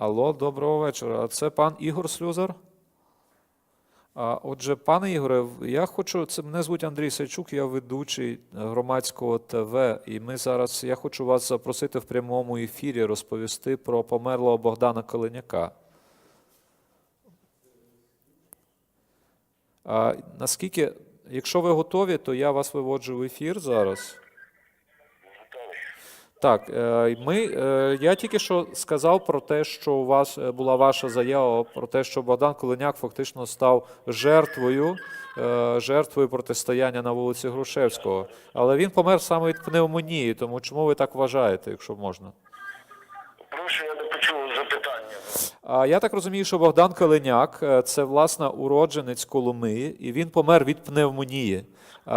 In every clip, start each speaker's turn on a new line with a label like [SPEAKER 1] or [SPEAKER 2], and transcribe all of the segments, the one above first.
[SPEAKER 1] Алло, доброго вечора. Це пан Ігор Слюзар? Отже, пане Ігоре, я хочу. Це мене звуть Андрій Сайчук, я ведучий громадського ТВ. І ми зараз я хочу вас запросити в прямому ефірі розповісти про померлого Богдана Калиняка. А, наскільки, якщо ви готові, то я вас виводжу в ефір зараз. Так, е, ми, е, я тільки що сказав про те, що у вас е, була ваша заява про те, що Богдан Коленяк фактично став жертвою, жертвою протистояння на вулиці Грушевського. Але він помер саме від пневмонії. Тому чому ви так вважаєте, якщо можна?
[SPEAKER 2] Прошу, я не почув запитання.
[SPEAKER 1] Я так розумію, що Богдан Калиняк е, це власне уродженець Коломиї, і він помер від пневмонії.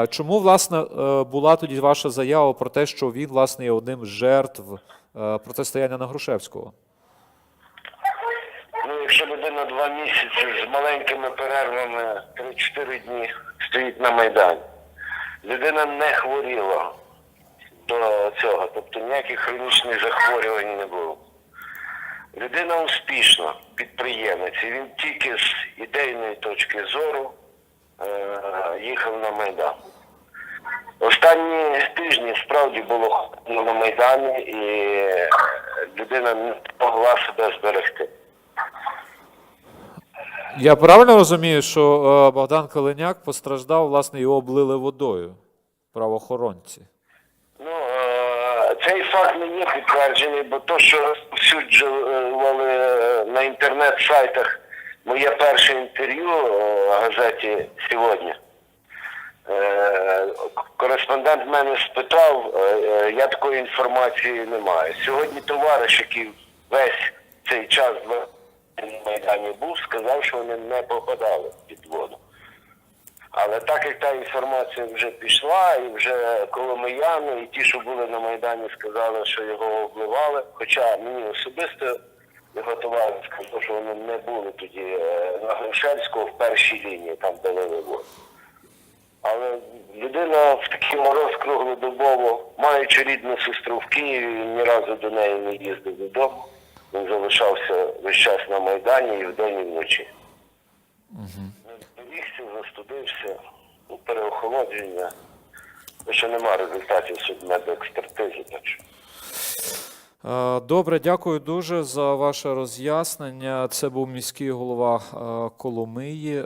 [SPEAKER 1] Чому власне е, була тоді ваша заява про те, що він власне є одним з жертв е, протистояння на Грушевського?
[SPEAKER 2] Ну, якщо людина два місяці з маленькими перервами 3-4 дні стоїть на Майдані, людина не хворіла до цього, тобто ніяких хронічних захворювань не було. Людина успішна, підприємець, і він тільки з ідейної точки зору е- їхав на Майдан. Останні тижні справді було на Майдані, і людина не могла себе зберегти.
[SPEAKER 1] Я правильно розумію, що е, Богдан Калиняк постраждав, власне, його облили водою правоохоронці.
[SPEAKER 2] Цей факт не є підтверджений, бо то, що розповсюджували е, на інтернет-сайтах моє перше інтерв'ю е, газеті сьогодні. Е, Кореспондент мене спитав, я такої інформації не маю. Сьогодні товариш, який весь цей час в- на Майдані був, сказав, що вони не попадали під воду. Але так як та інформація вже пішла, і вже коломияни, і ті, що були на Майдані, сказали, що його обливали. Хоча мені особисто його товариш сказав, що вони не були тоді е, на Грушевського в першій лінії, там де лили воду. Але людина в такий мороз круглодобово, маючи рідну сестру в Києві, він ні разу до неї не їздив додому. Він залишався весь час на Майдані і вдень, і вночі. Зберігся, застудився, переохолодження. Ще нема результатів судмедекспертизи.
[SPEAKER 1] Е, Добре, дякую дуже за ваше роз'яснення. Це був міський голова е, Коломиї, е,